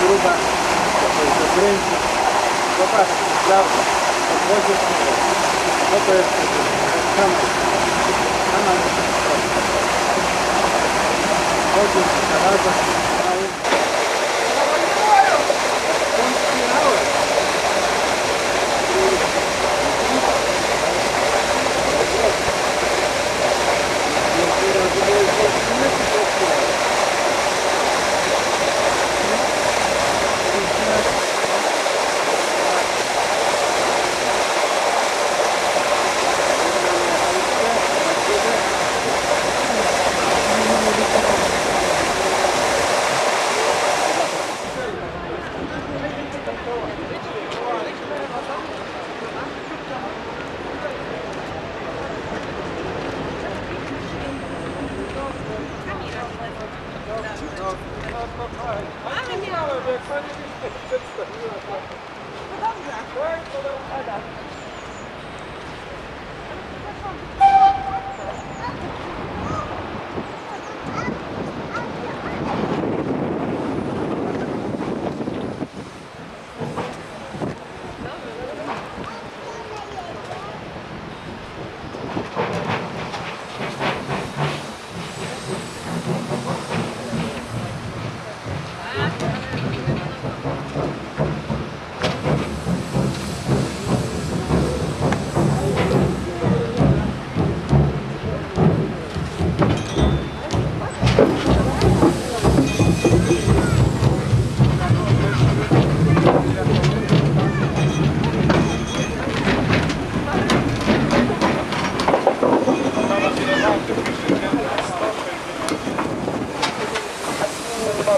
Gruba, to jest okręci. Zobaczcie, prawda, podwozie śniegowe. No to jest sama sama Chodził, zaradza, mały. Skąd Anne ya. Bırak bana. Hadi.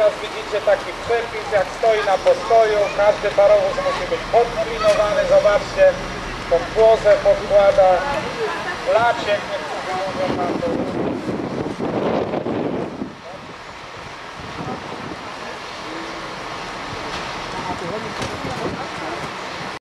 Teraz widzicie taki przepis, jak stoi na postoju. Każdy parowóz musi być podklinowany. Zobaczcie, tą płozę podkłada laciek, niektórzy mówią na to